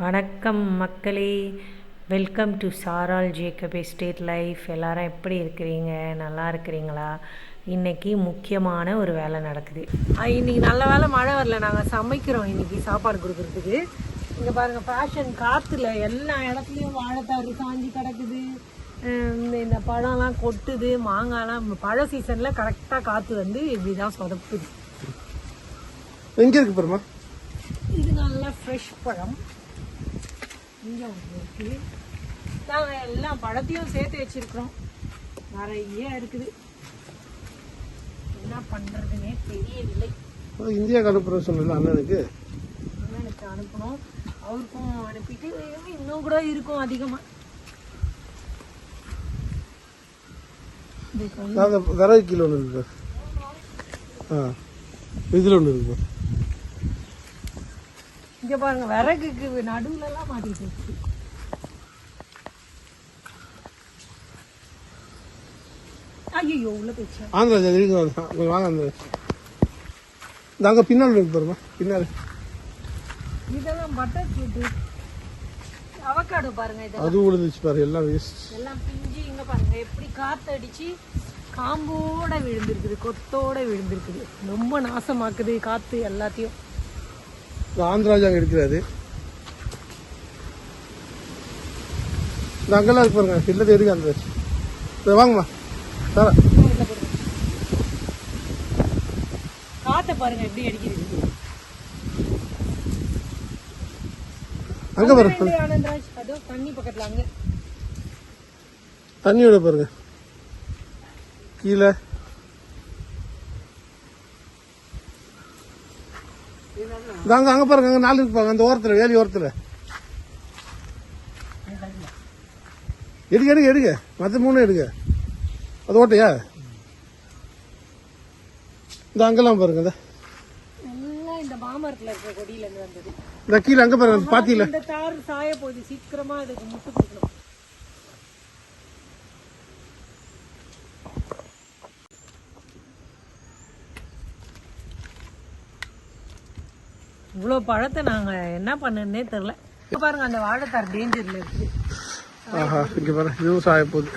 வணக்கம் மக்களே. Welcome to சாரால் ஜேக்கப் எஸ்டேட் லைஃப் எல்லாரும் எப்படி இருக்கிறீங்க? நல்லா இருக்கிறீங்களா? இன்னைக்கு முக்கியமான ஒரு வேலை நடக்குது. இன்னைக்கு நல்ல வேலை மழை வரல. நாங்கள் சமைக்கிறோம் இன்னைக்கு சாப்பாடு கொடுக்கறதுக்கு. இங்கே பாருங்க ஃபேஷன் காற்றுல எல்லா இடத்துலையும் வாழைத்தாறு காஞ்சி கிடக்குது. இந்த பழம்லாம் கொட்டுது. மாங்காய்லாம் பழ சீசனில் கரெக்டாக காற்று வந்து இப்படி தான் சொதப்புது. எங்க இருக்கு பெருமா இது நல்லா ஃப்ரெஷ் பழம். இருக்கு. நாங்கள் எல்லா பழத்தையும் சேர்த்து வச்சிருக்கிறோம். நிறைய இருக்குது. என்ன பண்ணுறதுனே தெரியவில்லை. இந்தியா அனுப்புற சொன்னல அண்ணனுக்கு? அண்ணனுக்கு அனுப்பணும். அவருக்கும் அனுப்பிட்டு இன்னும் கூட இருக்கும் அதிகமாக விறகு கிலோ ஒன்று இருக்கு. ஆ இதில் ஒன்று இருக்கு. இங்கே பாருங்க விறகுக்கு நடுவுலலாம் மாட்டிட்டு இருக்கு. ஐயோ உள்ள போச்சா ஆந்திரா இருக்கு வாங்க அந்த பின்னால் இருக்கு பாருமா பின்னால். இதெல்லாம் பட்டர் ஃப்ரூட் அவக்காடோ பாருங்க இது அது விழுந்துச்சு பாரு எல்லாம் வேஸ்ட் எல்லாம் பிஞ்சு இங்க பாருங்க எப்படி காத்து அடிச்சு காம்போட விழுந்திருக்குது கொத்தோட விழுந்திருக்குது. ரொம்ப நாசமாக்குது காத்து எல்லாத்தையும். ஆந்திராஜ் அங்கே இருக்கிறாரு இந்த அங்கெல்லாம் இருக்கு பாருங்க இல்லது இருக்கு அந்த வாங்கம்மா. சாரா. காத்தை பாருங்க எப்படி அடிக்குது. அங்கே பாருங்க. ஆனந்தராஜ் அதோ தண்ணி பக்கத்துல அங்க. தண்ணியோட பாருங்க. கீழே. அங்க அங்க பாருங்க அங்க நாலு இருக்கு பாருங்க அந்த ஓரத்துல வேலி ஓரத்துல. எடுங்க எடுங்க எடுங்க. மற்ற மூணு எடுங்க. அது ஓட்டையா? இந்த அங்கெல்லாம் பாருங்க இந்த. இந்த மாமரத்துல இருக்கிற கொடியில இருந்து வந்தது. இந்த கீழே அங்க பாருங்க பாத்தீங்களா இந்த தார் சாய போகுது சீக்கிரமா இதுக்கு முட்டு கொடுக்கணும். இவ்வளோ பழத்தை நாங்கள் என்ன பண்ணுன்னே தெரில பாருங்க அந்த வாழைத்தார் டேஞ்சர்ல இருக்குது ஆஹா இங்கே பாருங்க இதுவும் சாய போகுது.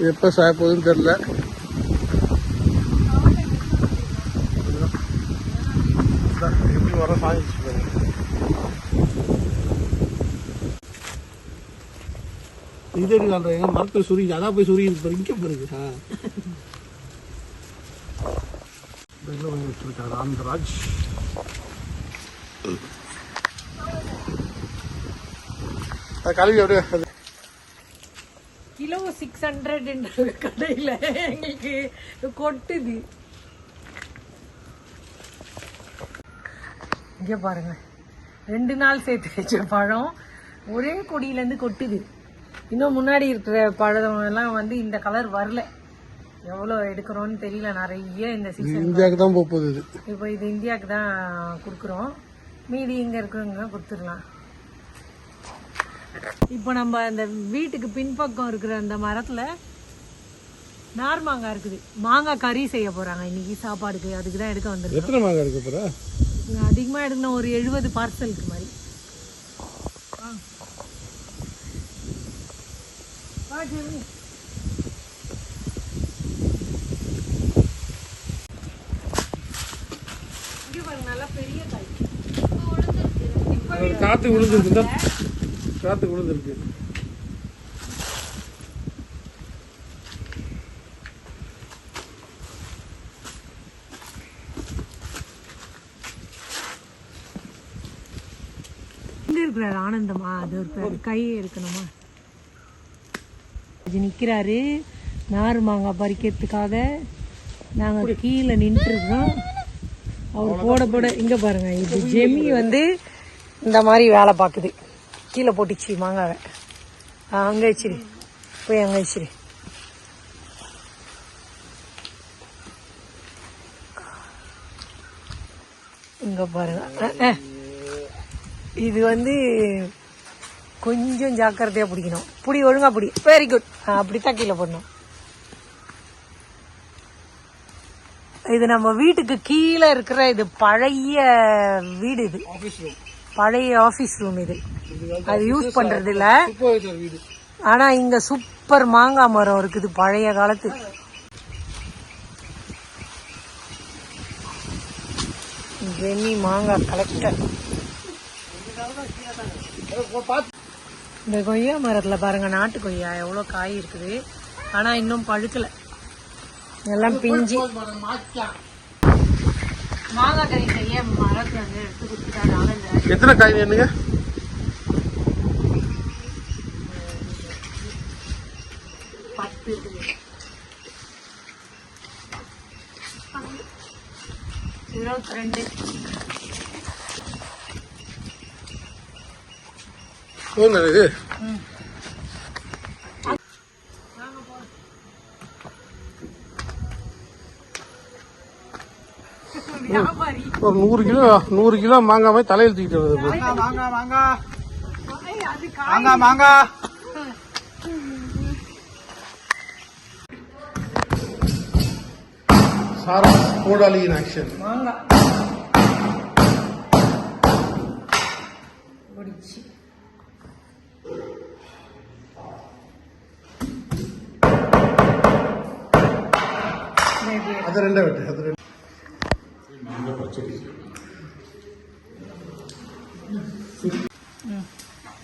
எப்போ எப்ப சாய போகுதுன்னு தெரியல. எப்படி வர சாயிச்சு பாருங்க இது எடுக்காங்க மரத்தில் சுருங்கி அதான் போய் சுருங்கி பாருங்க இங்கே பாருங்க வச்சிருக்காரு ஆந்திராஜ் அது கழுவி அப்படியே. கிலோ சிக்ஸ் ஹண்ட்ரட் கடையில் எங்களுக்கு கொட்டுது. இங்கே பாருங்க. ரெண்டு நாள் சேர்த்து வச்ச பழம் ஒரே கொடியிலேருந்து கொட்டுது. இன்னும் முன்னாடி இருக்கிற பழம் எல்லாம் வந்து இந்த கலர் வரல. எவ்வளோ எடுக்கிறோன்னு தெரியல நிறைய இந்த சீசன் இந்தியாவுக்கு தான் போக போகுது இது. இப்போ இது இந்தியாவுக்கு தான் கொடுக்குறோம். மீதி இங்கே இருக்கிறவங்க கொடுத்துடலாம். இப்போ நம்ம அந்த வீட்டுக்கு பின்பக்கம் இருக்கிற அந்த மரத்தில் நார் மாங்காய் இருக்குது. மாங்காய் கறி செய்ய போகிறாங்க இன்னைக்கு சாப்பாடுக்கு அதுக்கு தான் எடுக்க வந்திருக்கோம். எத்தனை மாங்காய் இருக்கு அப்புறம் அதிகமாக எடுக்கணும். ஒரு எழுபது பார்சலுக்கு மாதிரி. ஆ. வா, ஜெமி. இங்க பாருங்க, நல்லா பெரிய காய். அது காத்து விழுந்துருக்கு தான் காத்து விழுந்துருக்கு. இருக்கிறாரு ஆனந்தமா? அது ஒரு கை இருக்கணுமா? இது நிக்கிறாரு. நார் மாங்காய் பறிக்கிறதுக்காக நாங்க கீழே நின்றுருக்கோம். அவர் போட போட இங்க பாருங்க இது ஜெமி வந்து இந்த மாதிரி வேலை பார்க்குது. கீழே போட்டுச்சு மாங்காவை. அங்கே வச்சிரு போய் அங்கே வச்சிரு இங்கே பாருங்க. இது வந்து கொஞ்சம் ஜாக்கிரதையாக பிடிக்கணும். புடி ஒழுங்கா பிடி. வெரி குட் அப்படித்தான் கீழே போடணும். இது நம்ம வீட்டுக்கு கீழே இருக்கிற இது பழைய வீடு இது. பழைய ஆபீஸ் ரூம் இது. அது யூஸ் பண்றது இல்ல சூப்பர்வைசர் வீடு. ஆனா இங்க சூப்பர் மாங்காய் மரம் இருக்குது பழைய காலத்து. ஜெனி மாங்காய் கலெக்டர் இந்த கொய்யா மரத்துல பாருங்க நாட்டு கொய்யா. எவ்வளவு காய் இருக்குது. ஆனா இன்னும் பழுக்கல. எல்லாம் பிஞ்சு. மாங்காய் கறி செய்ய மரத்துல இருந்து எடுத்து எத்தனை காய் வேணுங்க? பத்து. இருபத்தி ரெண்டு இது ஒரு நூறு கிலோ நூறு கிலோ மாங்காய் மாதிரி தலையில் தூக்கிட்டு வருது இப்போ. மாங்கா மாங்கா அது மாங்கா மாங்கா சாரா கோடாலி இன் ஆக்ஷன் மாங்காய் அது ரெண்டா வெட்டு அது ரெண்டு.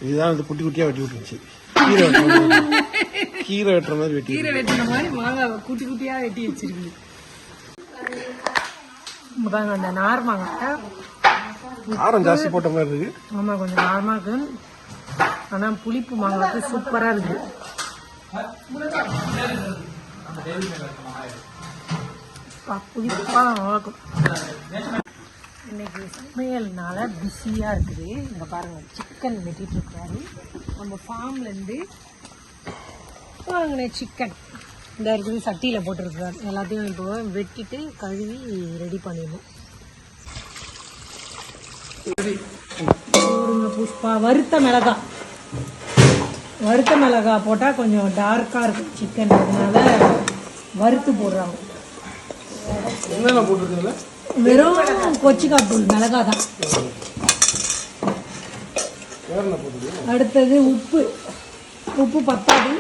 இதுதான் இந்த குட்டி குட்டியா வெட்டி விட்டுருச்சு கீரை வெட்டுற மாதிரி கீரை வெட்டுற மாதிரி வெட்டி கீரை வெட்டின மாதிரி மாங்காய் குட்டி குட்டியா வெட்டி வச்சிருக்கு பாருங்க அந்த நார் மாங்காய். காரம் ஜாஸ்தி போட்ட மாதிரி இருக்கு. ஆமா கொஞ்சம் நார்மா இருக்கு. ஆனா புளிப்பு மாங்காய்க்கு சூப்பரா இருக்கு. அப்பா, புளிப்பா நல்லா இருக்கும். இன்னைக்கு சமையல்னால பிஸியா இருக்குது. இங்க பாருங்க சிக்கன் வெட்டிட்டு இருக்காரு நம்ம ஃபார்ம்ல இருந்து வாங்கின சிக்கன் இந்த இருக்குது சட்டியில போட்டிருக்காரு எல்லாத்தையும் இப்போ வெட்டிட்டு கழுவி ரெடி பண்ணிடணும். புஷ்பா வறுத்த மிளகா. வறுத்த மிளகா போட்டால் கொஞ்சம் டார்க்காக இருக்கும் சிக்கன் அதனால வறுத்து போடுறாங்க. என்னென்ன போட்டிருக்கீங்களா வெறும் கொச்சிக்காய் மிளகா தான் அடுத்தது உப்பு. உப்பு பத்தாது.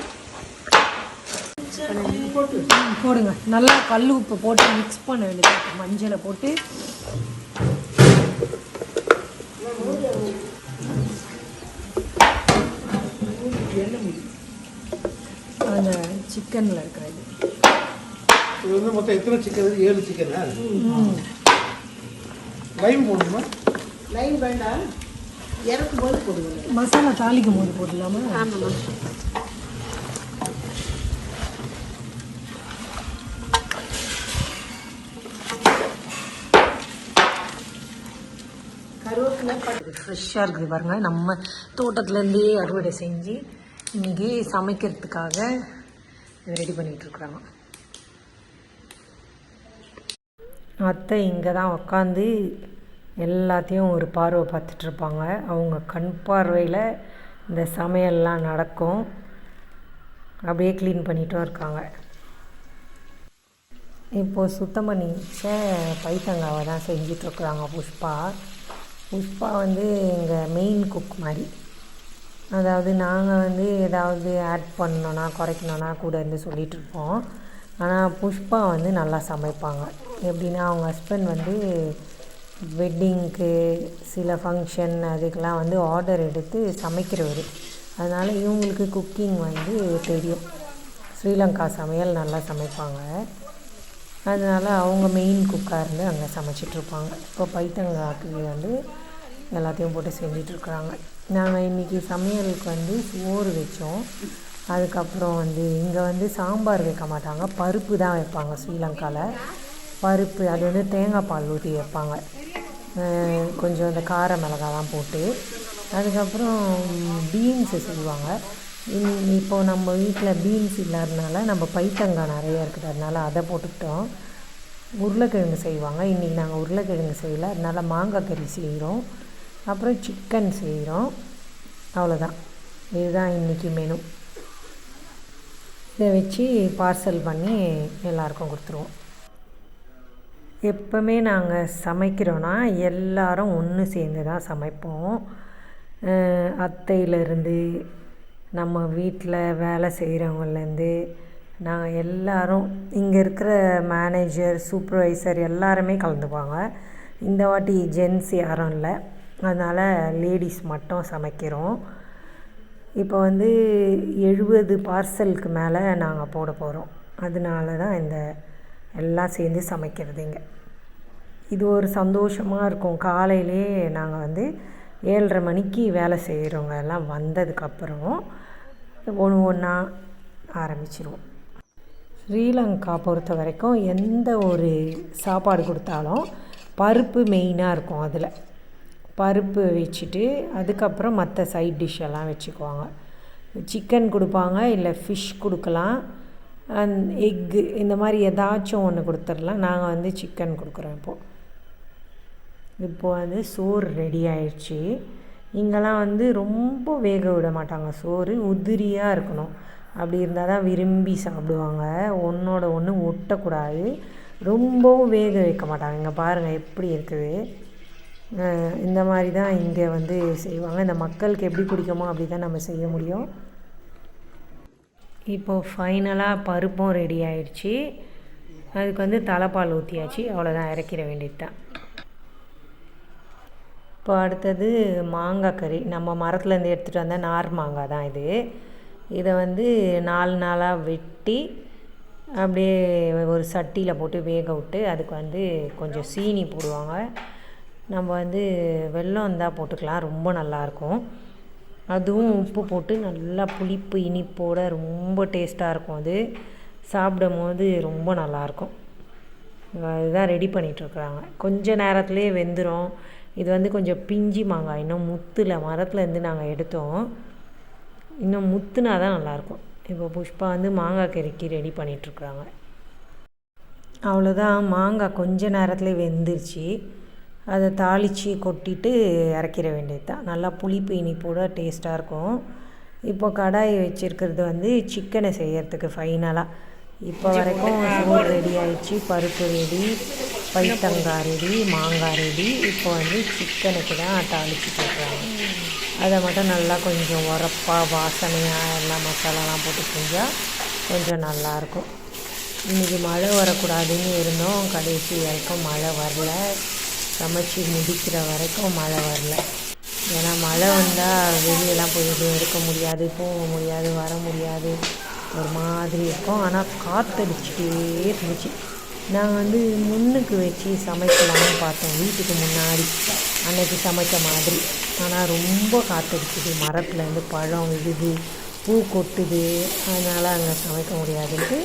போடுங்க. நல்லா கல் உப்பு போட்டு மிக்ஸ் பண்ண வேண்டியது மஞ்சளை போட்டு. அந்த சிக்கனில் இருக்கிறது. இது வந்து மொத்தம் எத்தனை சிக்கன் ஏழு சிக்கனா லைம் போடணுமா? மசாலா தாளிக்கும் போது போடலாமா? ஃப்ரெஷ்ஷாக இருக்குது பாருங்க. நம்ம தோட்டத்துலேருந்தே அறுவடை செஞ்சு இன்னைக்கு சமைக்கிறதுக்காக ரெடி பண்ணிட்டு இருக்கிறாங்க. அத்தை இங்கே தான் உக்காந்து எல்லாத்தையும் ஒரு பார்வை பார்த்துட்ருப்பாங்க. அவங்க கண் பார்வையில் இந்த சமையல்லாம் நடக்கும். அப்படியே க்ளீன் பண்ணிட்டும் இருக்காங்க. இப்போது சுத்தம் பண்ணி வச்ச பைத்தங்காவை தான் செஞ்சிட்ருக்குறாங்க புஷ்பா. புஷ்பா வந்து எங்கள் மெயின் குக் மாதிரி. அதாவது நாங்கள் வந்து ஏதாவது ஆட் பண்ணோன்னா குறைக்கணுன்னா கூட இருந்து சொல்லிகிட்ருப்போம் ஆனால் புஷ்பா வந்து நல்லா சமைப்பாங்க. எப்படின்னா அவங்க ஹஸ்பண்ட் வந்து வெட்டிங்க்கு சில ஃபங்க்ஷன் அதுக்கெலாம் வந்து ஆர்டர் எடுத்து சமைக்கிறவர். அதனால் இவங்களுக்கு குக்கிங் வந்து தெரியும். ஸ்ரீலங்கா சமையல் நல்லா சமைப்பாங்க. அதனால் அவங்க மெயின் குக்காக இருந்து அங்கே சமைச்சிட்ருப்பாங்க. இப்போ பைத்தங்காக்கு வந்து எல்லாத்தையும் போட்டு செஞ்சிட்ருக்குறாங்க. நாங்கள் இன்றைக்கி சமையலுக்கு வந்து சோறு வச்சோம். அதுக்கப்புறம் வந்து இங்கே வந்து சாம்பார் வைக்க மாட்டாங்க. பருப்பு தான் வைப்பாங்க ஸ்ரீலங்காவில் பருப்பு அது வந்து தேங்காய் பால் ஊற்றி வைப்பாங்க. கொஞ்சம் இந்த கார மிளகாலாம் போட்டு அதுக்கப்புறம் பீன்ஸு செய்வாங்க. இப்போது நம்ம வீட்டில் பீன்ஸ் இல்லாதனால நம்ம பைத்தங்காய் நிறைய இருக்குது அதனால அதை போட்டுக்கிட்டோம். உருளைக்கிழங்கு செய்வாங்க. இன்றைக்கி நாங்கள் உருளைக்கிழங்கு செய்யல. அதனால் மாங்காய் கறி செய்கிறோம் அப்புறம் சிக்கன் செய்கிறோம் அவ்வளோதான் இதுதான் இன்றைக்கி மெனு இதை வச்சு பார்சல் பண்ணி எல்லாருக்கும் கொடுத்துருவோம். எப்போவுமே நாங்கள் சமைக்கிறோன்னா எல்லாரும் ஒன்று சேர்ந்து தான் சமைப்போம். அத்தையிலேருந்து நம்ம வீட்டில் வேலை செய்கிறவங்கலேருந்து நாங்கள் எல்லாரும் இங்கே இருக்கிற மேனேஜர் சூப்பர்வைசர் எல்லாருமே கலந்துப்பாங்க இந்த வாட்டி ஜென்ஸ் யாரும் இல்லை. அதனால் லேடிஸ் மட்டும் சமைக்கிறோம். இப்போ வந்து எழுபது பார்சலுக்கு மேலே நாங்கள் போட போகிறோம் அதனால தான் இந்த எல்லாம் சேர்ந்து சமைக்கிறது இங்கே இது ஒரு சந்தோஷமாக இருக்கும். காலையிலே நாங்கள் வந்து ஏழரை மணிக்கு வேலை செய்கிறவங்க எல்லாம் வந்ததுக்கப்புறம் ஒன்று ஒன்றா ஆரம்பிச்சிருவோம். ஸ்ரீலங்கா பொறுத்த வரைக்கும் எந்த ஒரு சாப்பாடு கொடுத்தாலும் பருப்பு மெயினாக இருக்கும் அதில். பருப்பு வச்சுட்டு அதுக்கப்புறம் மற்ற சைட் டிஷ் எல்லாம் வச்சுக்குவாங்க. சிக்கன் கொடுப்பாங்க இல்லை ஃபிஷ் கொடுக்கலாம். எக்கு இந்த மாதிரி ஏதாச்சும் ஒன்று கொடுத்துடலாம். நாங்கள் வந்து சிக்கன் கொடுக்குறோம் இப்போது இப்போ வந்து சோறு ரெடி ஆயிடுச்சு. இங்கெல்லாம் வந்து ரொம்ப வேக விட மாட்டாங்க. சோறு உதிரியாக இருக்கணும். அப்படி இருந்தால் தான் விரும்பி சாப்பிடுவாங்க. ஒன்றோட ஒன்று ஒட்டக்கூடாது. ரொம்பவும் வேக வைக்க மாட்டாங்க. இங்கே பாருங்கள் எப்படி இருக்குது. இந்த மாதிரி தான் இங்கே வந்து செய்வாங்க. இந்த மக்களுக்கு எப்படி பிடிக்குமோ அப்படி தான் நம்ம செய்ய முடியும். இப்போது ஃபைனலாக பருப்பும் ரெடி ஆயிடுச்சு. அதுக்கு வந்து தலைப்பால் ஊற்றியாச்சு அவ்வளோதான் இறக்கிட வேண்டியது தான் இப்போ அடுத்தது மாங்காய் கறி. நம்ம மரத்துலேருந்து எடுத்துகிட்டு வந்த நார் மாங்காய் தான் இது. இதை வந்து நாலு நாளாக வெட்டி அப்படியே ஒரு சட்டியில் போட்டு வேக விட்டு அதுக்கு வந்து கொஞ்சம் சீனி போடுவாங்க. நம்ம வந்து வெல்லம் இருந்தால் போட்டுக்கலாம். ரொம்ப நல்லாயிருக்கும் அதுவும் உப்பு போட்டு நல்லா புளிப்பு இனிப்போட ரொம்ப டேஸ்ட்டாக இருக்கும் அது. சாப்பிடும் போது ரொம்ப நல்லாயிருக்கும். இதுதான் ரெடி பண்ணிகிட்ருக்குறாங்க கொஞ்ச நேரத்துலேயே வெந்துடும் இது வந்து கொஞ்சம் பிஞ்சி மாங்காய். இன்னும் முத்தில் மரத்துலேருந்து நாங்கள் எடுத்தோம். இன்னும் முத்துனா தான் நல்லாயிருக்கும். இப்போ புஷ்பா வந்து மாங்காய் கறிக்கு ரெடி பண்ணிகிட்ருக்குறாங்க அவ்வளோதான் மாங்காய் கொஞ்ச நேரத்துலேயே வெந்துருச்சு. அதை தாளித்து கொட்டிட்டு இறக்கிற வேண்டியது தான். நல்லா புளிப்பு இனிப்போட டேஸ்ட்டாக இருக்கும். இப்போ கடாய் வச்சுருக்கிறது வந்து சிக்கனை செய்கிறதுக்கு ஃபைனலாக இப்போ வரைக்கும் சோறு ரெடி ஆயிடுச்சு. பருப்பு ரெடி பைத்தங்காய் ரெடி மாங்காய் ரெடி இப்போ வந்து சிக்கனுக்கு தான் தாளித்து போடுறாங்க அதை மட்டும் நல்லா கொஞ்சம் உரப்பாக வாசனையாக எல்லாம் மசாலாலாம் போட்டு செஞ்சால் கொஞ்சம் நல்லாயிருக்கும் இன்றைக்கி மழை வரக்கூடாதுன்னு இருந்தோம். கடைசி வரைக்கும் மழை வரல. சமைச்சு முடிக்கிற வரைக்கும் மழை வரல. ஏன்னா மழை வந்தால் வெளியெல்லாம் போய் எதுவும் முடியாது போக முடியாது வர முடியாது. ஒரு மாதிரி இருக்கும். ஆனால் காற்றடிச்சிட்டே இருந்துச்சு. நாங்கள் வந்து முன்னுக்கு வச்சு சமைக்கலாம்னு பார்த்தோம் வீட்டுக்கு முன்னாடி அன்னைக்கு சமைச்ச மாதிரி. ஆனால் ரொம்ப காற்றடிக்குது மரத்துலேருந்து பழம் விழுது பூ கொட்டுது. அதனால் அங்கே சமைக்க முடியாதுன்ட்டு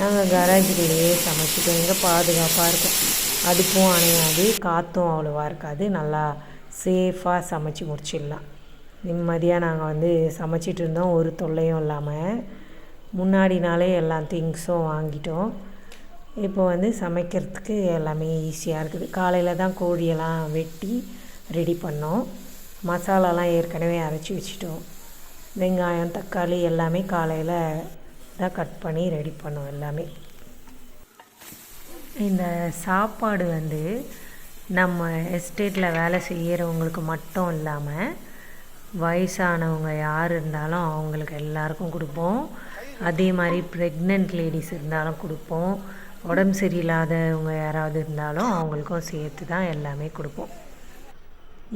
நாங்கள் கராஜிலேயே சமைச்சிட்டோம். எங்கே பாதுகாப்பாக இருக்கும். அடுப்பும் அணையாது காற்றும் அவ்வளோவா இருக்காது. நல்லா சேஃபாக சமைச்சு முடிச்சிடலாம். நிம்மதியாக நாங்கள் வந்து சமைச்சிட்டு இருந்தோம். ஒரு தொல்லையும் இல்லாமல் முன்னாடி நாளே எல்லா திங்ஸும் வாங்கிட்டோம். இப்போ வந்து சமைக்கிறதுக்கு எல்லாமே ஈஸியாக இருக்குது. காலையில் தான் கோழியெல்லாம் வெட்டி ரெடி பண்ணோம். மசாலாலாம் ஏற்கனவே அரைச்சி வச்சிட்டோம். வெங்காயம் தக்காளி எல்லாமே காலையில் தான் கட் பண்ணி ரெடி பண்ணோம் எல்லாமே. இந்த சாப்பாடு வந்து நம்ம எஸ்டேட்டில் வேலை செய்கிறவங்களுக்கு மட்டும் இல்லாமல் வயசானவங்க யார் இருந்தாலும் அவங்களுக்கு எல்லாருக்கும் கொடுப்போம். அதே மாதிரி ப்ரெக்னென்ட் லேடிஸ் இருந்தாலும் கொடுப்போம். உடம்பு சரியில்லாதவங்க யாராவது இருந்தாலும் அவங்களுக்கும் சேர்த்து தான் எல்லாமே கொடுப்போம்.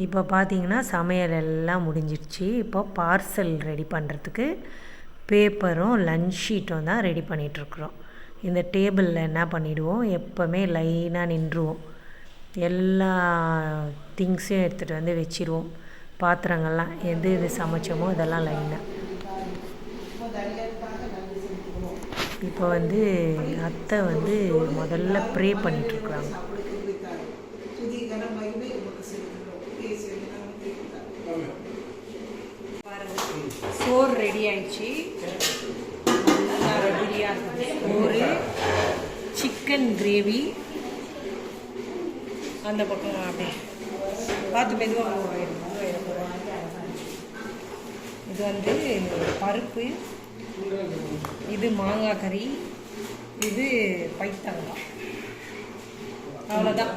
இப்போ பார்த்தீங்கன்னா சமையல் எல்லாம் முடிஞ்சிடுச்சு. இப்போ பார்சல் ரெடி பண்ணுறதுக்கு பேப்பரும் லஞ்ச் ஷீட்டும் தான் ரெடி பண்ணிகிட்ருக்குறோம் இந்த டேபிளில் என்ன பண்ணிவிடுவோம் எப்போவுமே லைனாக நின்றுவோம். எல்லா திங்ஸையும் எடுத்துகிட்டு வந்து வச்சிருவோம். பாத்திரங்கள்லாம் எது எது சமைச்சோமோ அதெல்லாம் லைனாக இப்போ வந்து அத்தை வந்து முதல்ல ப்ரே பண்ணிகிட்ருக்குறாங்க சோறு ரெடி ஆயிடுச்சு. ஒரு ரெடியாக சிக்கன் கிரேவி அந்த பக்கம் அப்படியே. பார்த்து மெதுவாக இது வந்து பருப்பு இது மாங்காய் கறி இது பைத்தங்காய் அவ்வளோதான்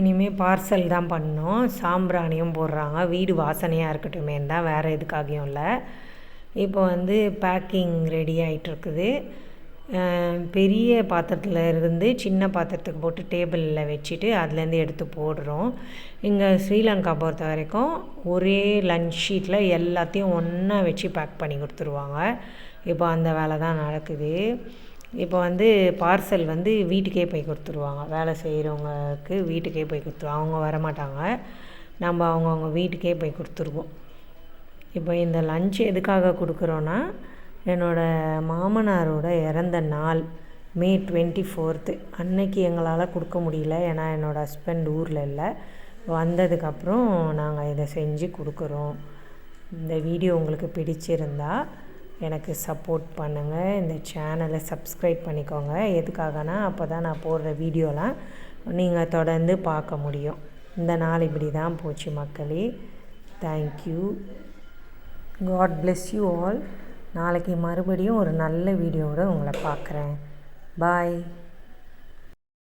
இனிமேல் பார்சல் தான் பண்ணோம் சாம்பிராணியும் போடுறாங்க. வீடு வாசனையாக இருக்கட்டுமே தான் வேறு எதுக்காகவும் இல்லை. இப்போ வந்து பேக்கிங் ரெடி ஆகிட்டுருக்குது பெரிய பாத்திரத்தில் இருந்து சின்ன பாத்திரத்துக்கு போட்டு டேபிளில் வச்சுட்டு அதுலேருந்து எடுத்து போடுறோம். இங்கே ஸ்ரீலங்கா பொறுத்த வரைக்கும் ஒரே லன்ச் ஷீட்டில் எல்லாத்தையும் ஒன்றா வச்சு பேக் பண்ணி கொடுத்துருவாங்க. இப்போ அந்த வேலை தான் நடக்குது. இப்போ வந்து பார்சல் வந்து வீட்டுக்கே போய் கொடுத்துருவாங்க. வேலை செய்கிறவங்களுக்கு வீட்டுக்கே போய் கொடுத்துருவாங்க. அவங்க வரமாட்டாங்க. நம்ம அவங்கவுங்க வீட்டுக்கே போய் கொடுத்துருவோம். இப்போ இந்த லஞ்ச் எதுக்காக கொடுக்குறோன்னா என்னோடய மாமனாரோட இறந்த நாள் மே டுவெண்ட்டி ஃபோர்த்து அன்னைக்கு எங்களால் கொடுக்க முடியல ஏன்னா என்னோடய ஹஸ்பண்ட் ஊரில் இல்லை. வந்ததுக்கப்புறம் நாங்கள் இதை செஞ்சு கொடுக்குறோம். இந்த வீடியோ உங்களுக்கு பிடிச்சிருந்தா எனக்கு சப்போர்ட் பண்ணுங்கள் இந்த சேனலை சப்ஸ்கிரைப் பண்ணிக்கோங்க. எதுக்காகனா அப்போ தான் நான் போடுற வீடியோலாம் நீங்கள் தொடர்ந்து பார்க்க முடியும். இந்த நாள் இப்படி தான் போச்சு மக்களே. Thank you God bless you all நாளைக்கு மறுபடியும் ஒரு நல்ல வீடியோவோட உங்களை பார்க்குறேன். பாய்